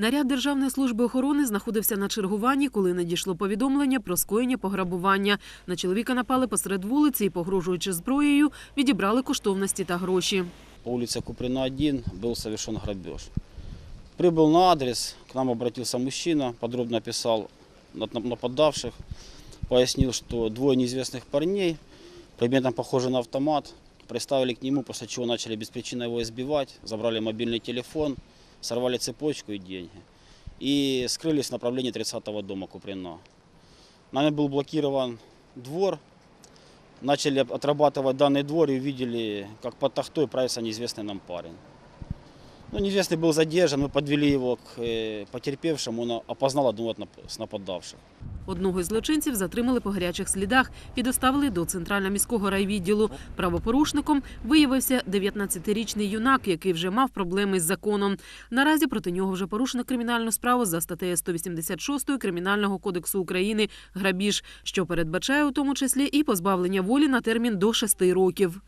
Наряд Державної служби охорони знаходився на чергуванні, коли надійшло повідомлення про скоєння пограбування. На чоловіка напали посеред вулиці і, погрожуючи зброєю, відібрали коштовності та гроші. По улице Куприна 1 был совершен грабеж. Прибыл на адрес, к нам обратился мужчина, подробно описал нап- нападавших, пояснил, что двое неизвестных парней, предметом похожи на автомат, приставили к нему, после чего начали без причины его избивать, забрали мобильный телефон, сорвали цепочку и деньги. И скрылись в направлении 30-го дома Куприна. Нами был блокирован двор, начали отрабатывать данный двор и увидели, как под тахтой правится неизвестный нам парень. Ну, неизвестный был задержан, мы подвели его к э, потерпевшему, он опознал одного нап- с нападавших. Одного із злочинців затримали по гарячих слідах і доставили до центрального міського райвідділу. Правопорушником виявився 19-річний юнак, який вже мав проблеми з законом. Наразі проти нього вже порушено кримінальну справу за статтею 186 Кримінального кодексу України грабіж, що передбачає у тому числі і позбавлення волі на термін до 6 років.